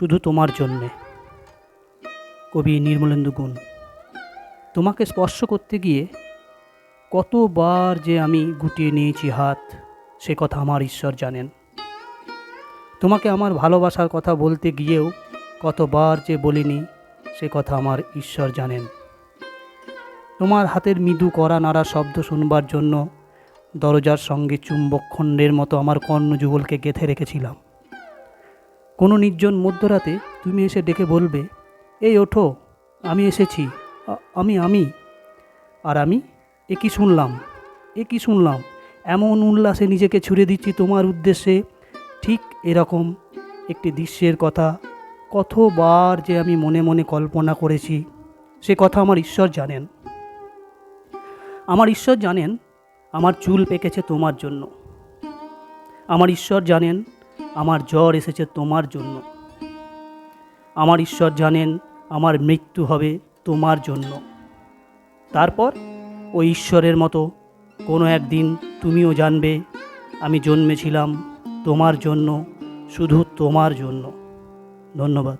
শুধু তোমার জন্যে। কবি নির্মলেন্দু গুণ, তোমাকে স্পর্শ করতে গিয়ে কতবার যে আমি গুটিয়ে নিয়েছি হাত, সে কথা আমার ঈশ্বর জানেন। তোমাকে আমার ভালোবাসার কথা বলতে গিয়েও কতবার যে বলিনি, সে কথা আমার ঈশ্বর জানেন। তোমার হাতের মৃদু করা নাড়া শব্দ শুনবার জন্য দরজার সঙ্গে চুম্বক খণ্ডের মতো আমার কর্ণযুগলকে গেঁথে রেখেছিলাম। কোনো নির্জন মধ্যরাতে তুমি এসে ডেকে বলবে, এই ওঠো, আমি এসেছি আমি আমি। আর আমি, এ কি শুনলাম, এ কি শুনলাম, এমন উল্লাসে নিজেকে ছুড়ে দিচ্ছি তোমার উদ্দেশ্যে। ঠিক এরকম একটি দৃশ্যের কথা কতবার যে আমি মনে মনে কল্পনা করেছি, সে কথা আমার ঈশ্বর জানেন। আমার ঈশ্বর জানেন, আমার চুল পেকেছে তোমার জন্য। আমার ঈশ্বর জানেন আমার জ্বর এসেছে তোমার জন্য। আমার ঈশ্বর জানেন আমার মৃত্যু হবে তোমার জন্য। তারপর ওই ঈশ্বরের মতো কোনো একদিন তুমিও জানবে, আমি জন্মেছিলাম তোমার জন্য, শুধু তোমার জন্য। ধন্যবাদ।